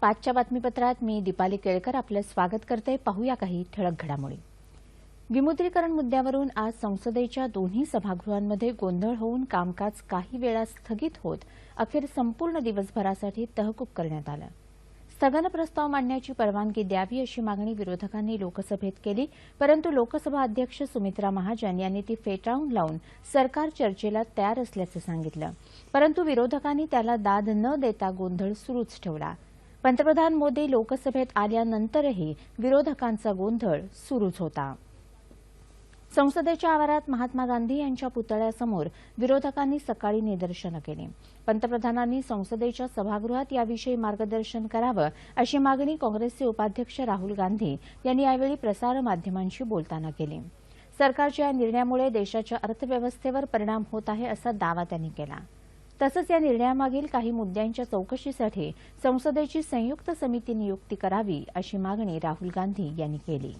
पाचच्या बातमीपत्रात मी दीपाली केळकर आपलं स्वागत करते. पाहूया काही ठळक घडामोडी. विमुद्रीकरण मुद्द्यावरून आज संसदेच्या दोन्ही सभागृहांमध्ये गोंधळ होऊन कामकाज काही वेळा स्थगित होत अखेर संपूर्ण दिवसभरासाठी तहकूब करण्यात आलं. स्थगन प्रस्ताव मांडण्याची परवानगी द्यावी अशी मागणी विरोधकांनी लोकसभेत केली परंतु लोकसभा अध्यक्ष सुमित्रा महाजन यांनी ती फेटाळून लावून सरकार चर्चेला तयार असल्याचं सांगितलं. परंतु विरोधकांनी त्याला दाद न देता गोंधळ सुरूच ठेवला. पंतप्रधान मोदी लोकसभेत आल्यानंतरही विरोधकांचा गोंधळ सुरूच होता. संसदेच्या आवारात महात्मा गांधी यांच्या पुतळ्यासमोर विरोधकांनी सकाळी निदर्शनं केली. पंतप्रधानांनी संसदेच्या सभागृहात याविषयी मार्गदर्शन करावं अशी मागणी काँग्रेसचे उपाध्यक्ष राहुल गांधी यांनी यावेळी प्रसारमाध्यमांशी बोलताना केली. सरकारच्या या निर्णयामुळे देशाच्या अर्थव्यवस्थेवर परिणाम होत आहे असा दावा त्यांनी केला. तसंच या निर्णयामागील काही मुद्द्यांच्या चौकशीसाठी संसदेची संयुक्त समिती नियुक्ती करावी अशी मागणी राहुल गांधी यांनी केली.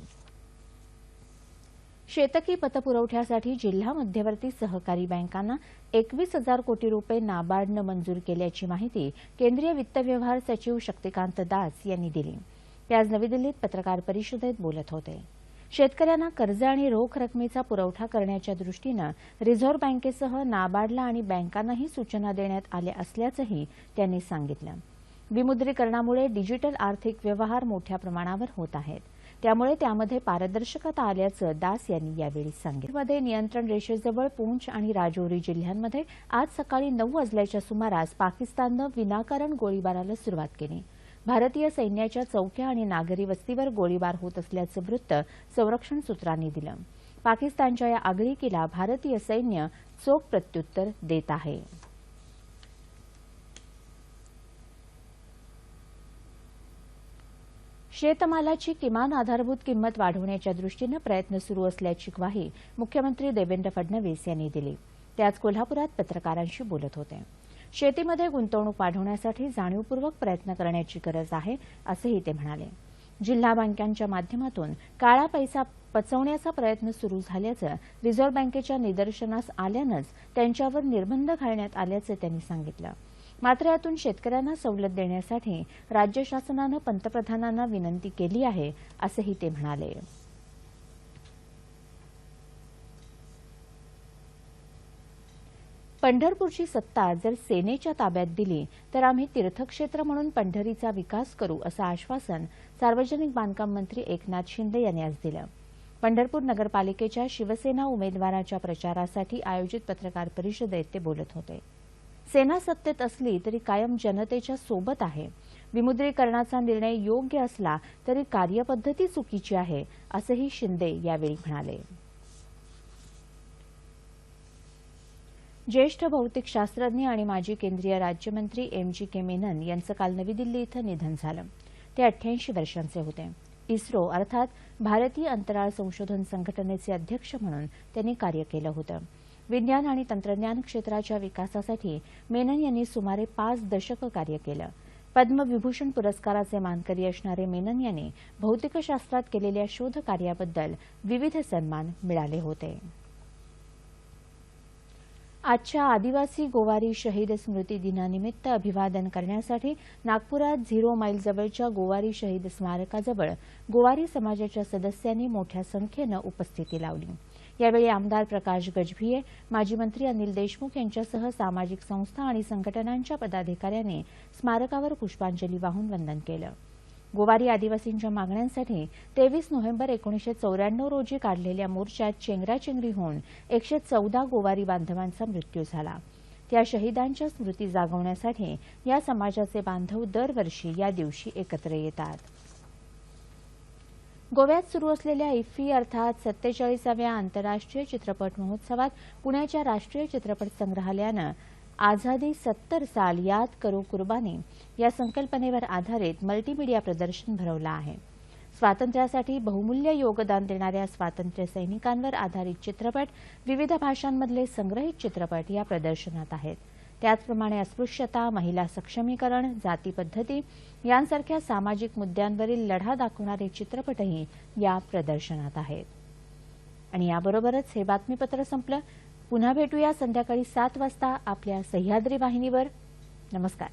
शेतकी पतपुरवठ्यासाठी जिल्हा मध्यवर्ती सहकारी बँकांना एकवीस हजार कोटी रुपये नाबार्डनं मंजूर केल्याची माहिती केंद्रीय वित्त व्यवहार सचिव शक्तिकांत दास यांनी दिली. ते आज नवी दिल्लीत पत्रकार परिषदेत बोलत होते. शेतकऱ्यांना कर्ज आणि रोख रकमेचा पुरवठा करण्याच्या दृष्टीनं रिझर्व्ह बँकेसह नाबार्डला आणि बँकांनाही सूचना देण्यात आल्या असल्याचंही त्यांनी सांगितलं. विमुद्रीकरणामुळे डिजिटल आर्थिक व्यवहार मोठ्या प्रमाणावर होत आहेत. त्यामुळे त्यामध्ये पारदर्शकता आल्याचं दास यांनी यावेळी सांगितलं. मध्ये नियंत्रण रेषेजवळ पूंछ आणि राजौरी जिल्ह्यांमध्ये आज सकाळी नऊ वाजल्याच्या सुमारास पाकिस्ताननं विनाकारण गोळीबाराला सुरुवात केली. भारतीय सैन्याच्या चौक्या आणि नागरी वस्तीवर गोळीबार होत असल्याचं वृत्त संरक्षण सूत्रांनी दिलं. पाकिस्तानच्या या आगळीकीला भारतीय सैन्य चोख प्रत्युत्तर देत आहे. शेतमालाची किमान आधारभूत किंमत वाढवण्याच्या दृष्टीनं प्रयत्न सुरू असल्याची ग्वाही मुख्यमंत्री देवेंद्र फडणवीस यांनी दिली. ते आज कोल्हापुरात पत्रकारांशी बोलत होते. शेतीमध्ये गुंतवणूक वाढवण्यासाठी जाणीवपूर्वक प्रयत्न करण्याची गरज आहे असंही ते म्हणाले. जिल्हा बँकांच्या माध्यमातून काळा पैसा पचवण्याचा प्रयत्न सुरू झाल्याचं रिझर्व्ह बँकेच्या निदर्शनास आल्यानंच त्यांच्यावर निर्बंध घालण्यात आल्याचं त्यांनी सांगितलं. मात्र यातून शेतकऱ्यांना सवलत देण्यासाठी राज्य शासनानं पंतप्रधानांना विनंती केली आहे असंही ते म्हणाले. पंढरपूरची सत्ता जर सेनेच्या ताब्यात दिली तर आम्ही तीर्थक्षेत्र म्हणून पंढरीचा विकास करू असं आश्वासन सार्वजनिक बांधकाम मंत्री एकनाथ शिंदे यांनी आज दिलं. पंढरपूर नगरपालिकेच्या शिवसेना उमेदवाराच्या प्रचारासाठी आयोजित पत्रकार परिषदेत ते बोलत होते. सेना सत्तेत असली तरी कायम जनतेच्या सोबत आहे. विमुद्रीकरणाचा निर्णय योग्य असला तरी कार्यपद्धती चुकीची आहे असंही शिंदे यावेळी म्हणाले. ज्येष्ठ भौतिकशास्त्रज्ञ आणि माजी केंद्रीय राज्यमंत्री एम जी के मेनन यांचं काल नवी दिल्ली इथं निधन झालं. ते अठ्ठ्याऐंशी वर्षांचे होते. इस्रो अर्थात भारतीय अंतराळ संशोधन संघटनेचे अध्यक्ष म्हणून त्यांनी कार्य केलं होतं. विज्ञान आणि तंत्रज्ञान क्षेत्राच्या विकासासाठी मेनन यांनी सुमारे पाच दशकं कार्य केलं. पद्मविभूषण पुरस्काराचे मानकरी असणारे मेनन यांनी भौतिकशास्त्रात केलेल्या शोधकार्याबद्दल विविध सन्मान मिळाले होते. आजच्या आदिवासी गोवारी शहीद स्मृती दिनानिमित्त अभिवादन करण्यासाठी नागपुरात झिरो माईलजवळच्या गोवारी शहीद स्मारकाजवळ गोवारी समाजाच्या सदस्यांनी मोठ्या संख्येनं उपस्थिती लावली. यावेळी आमदार प्रकाश गजभिये माजी मंत्री अनिल देशमुख यांच्यासह सामाजिक संस्था आणि संघटनांच्या पदाधिकाऱ्यांनी स्मारकावर पुष्पांजली वाहून वंदन केलं. गोवारी आदिवासींच्या मागण्यांसाठी तेवीस नोव्हेंबर एकोणीसशे चौऱ्याण्णव रोजी काढलेल्या मोर्चात चेंगराचेंगरी होऊन एकशे चौदा गोवारी बांधवांचा मृत्यू झाला. त्या शहीदांच्या स्मृती जागवण्यासाठी या समाजाचे बांधव दरवर्षी या दिवशी एकत्र येतात. गोव्यात सुरू असलेल्या इफ्फी अर्थात सत्तेचाळीसाव्या आंतरराष्ट्रीय चित्रपट महोत्सवात पुण्याच्या राष्ट्रीय चित्रपट संग्रहालयानं आझादी सत्तर साल याद करो कुर्बानी या संकल्पनेवर आधारित मल्टीमीडिया प्रदर्शन भरवलं आहे. स्वातंत्र्यासाठी बहुमूल्य योगदान देणाऱ्या स्वातंत्र्य सैनिकांवर आधारित चित्रपट विविध भाषांमधले संग्रहित चित्रपट या प्रदर्शनात आहेत. त्याचप्रमाणे अस्पृश्यता महिला सक्षमीकरण जाती पद्धती यांसारख्या सामाजिक मुद्द्यांवरील लढा दाखवणारे चित्रपटही या प्रदर्शनात आहेत. आणि याबरोबरच हे बातमीपत्र संपलं. पुन्हा भेटूया संध्याकाळी सात वाजता आपल्या सह्याद्री वाहिनीवर. नमस्कार.